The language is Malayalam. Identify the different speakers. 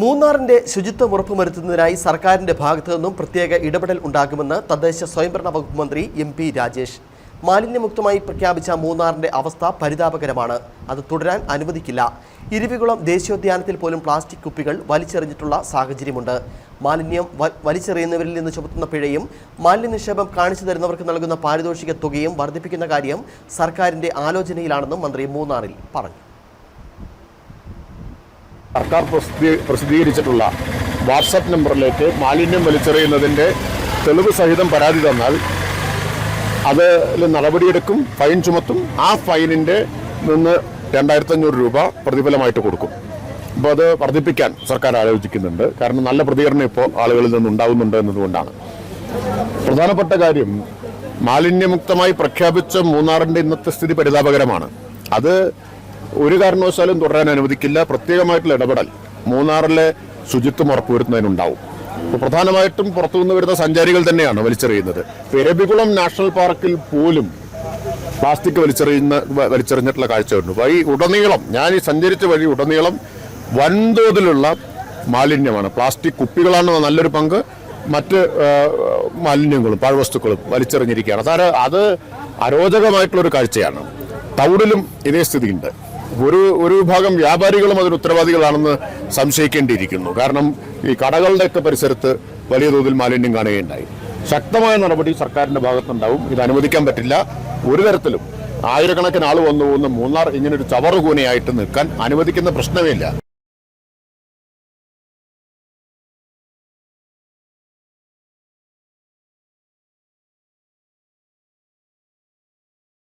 Speaker 1: മൂന്നാറിന്റെ ശുചിത്വം ഉറപ്പുവരുത്തുന്നതിനായി സർക്കാരിന്റെ ഭാഗത്തു നിന്നും പ്രത്യേക ഇടപെടൽ ഉണ്ടാകുമെന്ന് തദ്ദേശ സ്വയംഭരണ വകുപ്പ് മന്ത്രി എം പി രാജേഷ്. മാലിന്യമുക്തമായി പ്രഖ്യാപിച്ച മൂന്നാറിന്റെ അവസ്ഥ പരിതാപകരമാണ്. അത് തുടരാൻ അനുവദിക്കില്ല. ഇരുവികുളം ദേശീയോദ്യാനത്തിൽ പോലും പ്ലാസ്റ്റിക് കുപ്പികൾ വലിച്ചെറിഞ്ഞിട്ടുള്ള സാഹചര്യമുണ്ട്. മാലിന്യം വലിച്ചെറിയുന്നവരിൽ നിന്ന് ചുമത്തുന്ന പിഴയും മാലിന്യ നിക്ഷേപം കാണിച്ചു തരുന്നവർക്ക് നൽകുന്ന പാരിതോഷിക തുകയും വർദ്ധിപ്പിക്കുന്ന കാര്യം സർക്കാരിന്റെ ആലോചനയിലാണെന്നും മന്ത്രി മൂന്നാറിൽ പറഞ്ഞു.
Speaker 2: സർക്കാർ പ്രസിദ്ധീ- പ്രസിദ്ധീകരിച്ചിട്ടുള്ള വാട്സപ്പ് നമ്പറിലേക്ക് മാലിന്യം വലിച്ചെറിയുന്നതിന്റെ തെളിവ് സഹിതം പരാതി തന്നാൽ അതിൽ നടപടിയെടുക്കും ഫൈൻ ചുമത്തും. ആ ഫൈനിന്റെ നിന്ന് രണ്ടായിരത്തഞ്ഞൂറ് രൂപ പ്രതിഫലമായിട്ട് കൊടുക്കും. അപ്പോൾ അത് വർദ്ധിപ്പിക്കാൻ സർക്കാർ ആലോചിക്കുന്നുണ്ട്. കാരണം നല്ല പ്രതികരണം ഇപ്പോൾ ആളുകളിൽ നിന്ന് ഉണ്ടാകുന്നുണ്ട് എന്നതുകൊണ്ടാണ്. പ്രധാനപ്പെട്ട കാര്യം മാലിന്യമുക്തമായി പ്രഖ്യാപിച്ച മൂന്നാറിന്റെ ഇന്നത്തെ സ്ഥിതി പരിതാപകരമാണ്. അത് ഒരു കാരണവശാലും തുടരാൻ അനുവദിക്കില്ല. പ്രത്യേകമായിട്ടുള്ള ഇടപെടൽ മൂന്നാറിലെ ശുചിത്വം ഉറപ്പുവരുത്തുന്നതിനുണ്ടാവും. അപ്പോൾ പ്രധാനമായിട്ടും പുറത്തുനിന്ന് വരുന്ന സഞ്ചാരികൾ തന്നെയാണ് വലിച്ചെറിയുന്നത്. പെരബികുളം നാഷണൽ പാർക്കിൽ പോലും പ്ലാസ്റ്റിക് വലിച്ചെറിയുന്ന വലിച്ചെറിഞ്ഞിട്ടുള്ള വലിച്ചെറിഞ്ഞിട്ടുള്ള കാഴ്ചയുണ്ട്. വഴി ഉടനീളം ഞാൻ ഈ സഞ്ചരിച്ച വഴി ഉടനീളം വൻതോതിലുള്ള മാലിന്യമാണ്. പ്ലാസ്റ്റിക് കുപ്പികളാണ് നല്ലൊരു പങ്ക്. മറ്റ് മാലിന്യങ്ങളും പാഴ്വസ്തുക്കളും വലിച്ചെറിഞ്ഞിരിക്കുകയാണ്. അത് അരോചകമായിട്ടുള്ളൊരു കാഴ്ചയാണ്. തൗടിലും ഇതേ സ്ഥിതിയുണ്ട്. ഒരു ഒരു വിഭാഗം വ്യാപാരികളും അതിന് ഉത്തരവാദികളാണെന്ന് സംശയിക്കേണ്ടിയിരിക്കുന്നു. കാരണം ഈ കടകളുടെയൊക്കെ പരിസരത്ത് വലിയ തോതിൽ മാലിന്യം കാണുകയുണ്ടായി. ശക്തമായ നടപടി സർക്കാരിന്റെ ഭാഗത്തുണ്ടാവും. ഇത് അനുവദിക്കാൻ പറ്റില്ല. ഒരു തരത്തിലും ആയിരക്കണക്കിന് ആൾ വന്നു പോകുന്ന മൂന്നാർ ഇങ്ങനൊരു ചവറുകൂനയായിട്ട് നിൽക്കാൻ അനുവദിക്കുന്ന പ്രശ്നമേ ഇല്ല.